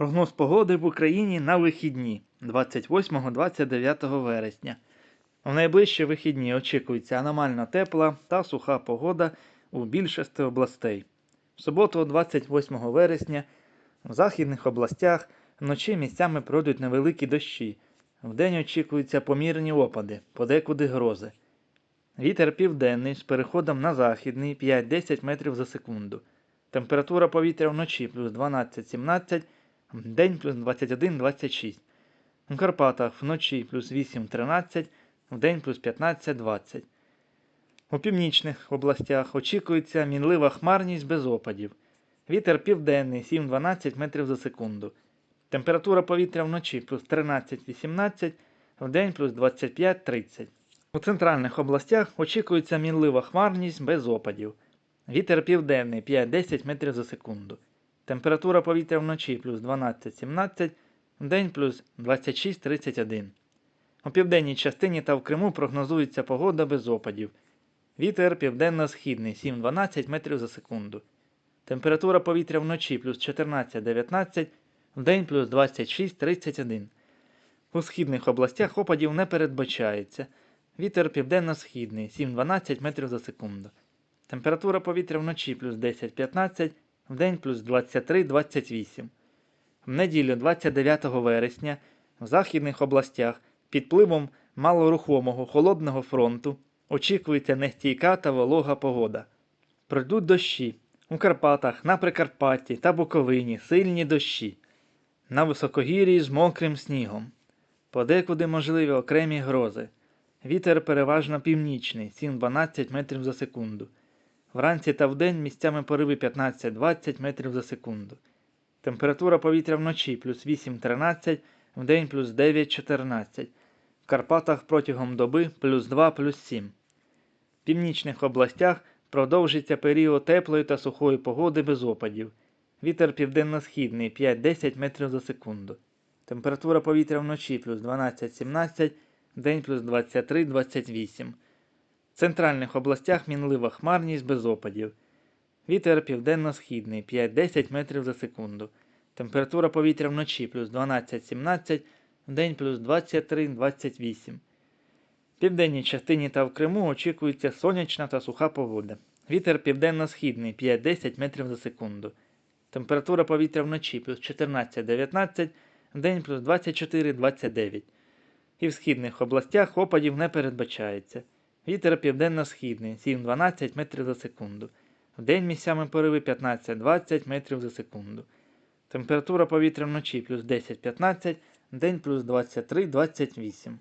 Прогноз погоди в Україні на вихідні 28-29 вересня. У найближчі вихідні очікується аномально тепла та суха погода у більшості областей. В суботу, 28 вересня, в західних областях вночі місцями пройдуть невеликі дощі. Вдень очікуються помірні опади, подекуди грози. Вітер південний з переходом на західний 5-10 метрів за секунду. Температура повітря вночі плюс 12-17, вдень плюс 21-26. У Карпатах вночі плюс 8-13, вдень плюс 15-20. У північних областях очікується мінлива хмарність без опадів. Вітер південний 7-12 метрів за секунду. Температура повітря вночі плюс 13-18, вдень плюс 25-30. У центральних областях очікується мінлива хмарність без опадів. Вітер південний 5-10 метрів за секунду. Температура повітря вночі плюс 12-17, вдень плюс 26-31. У південній частині та в Криму прогнозується погода без опадів. Вітер південно-східний 7-12 метрів за секунду. Температура повітря вночі плюс 14-19, вдень плюс 26-31. У східних областях опадів не передбачається. Вітер південно-східний 7-12 метрів за секунду. Температура повітря вночі плюс 10-15, вдень плюс 23-28. В неділю 29 вересня в західних областях під впливом малорухомого холодного фронту очікується нестійка та волога погода. Пройдуть дощі. У Карпатах, на Прикарпатті та Буковині сильні дощі. На високогір'ї з мокрим снігом. Подекуди можливі окремі грози. Вітер переважно північний 7-12 метрів за секунду. Вранці та вдень місцями пориви 15-20 метрів за секунду. Температура повітря вночі плюс 8-13, вдень плюс 9-14. В Карпатах протягом доби плюс 2 плюс 7. В північних областях продовжиться період теплої та сухої погоди без опадів. Вітер південно-східний 5-10 метрів за секунду. Температура повітря вночі плюс 12-17, вдень плюс 23-28. В центральних областях мінлива хмарність без опадів. Вітер південно-східний 5-10 метрів за секунду. Температура повітря вночі плюс 12-17, вдень плюс 23-28. В південній частині та в Криму очікується сонячна та суха погода. Вітер південно-східний 5-10 метрів за секунду. Температура повітря вночі плюс 14-19, вдень плюс 24-29. І в східних областях опадів не передбачається. Вітер південно-східний 7-12 метрів за секунду. Вдень місцями пориви 15-20 метрів за секунду. Температура повітря вночі плюс 10-15, день плюс 23-28.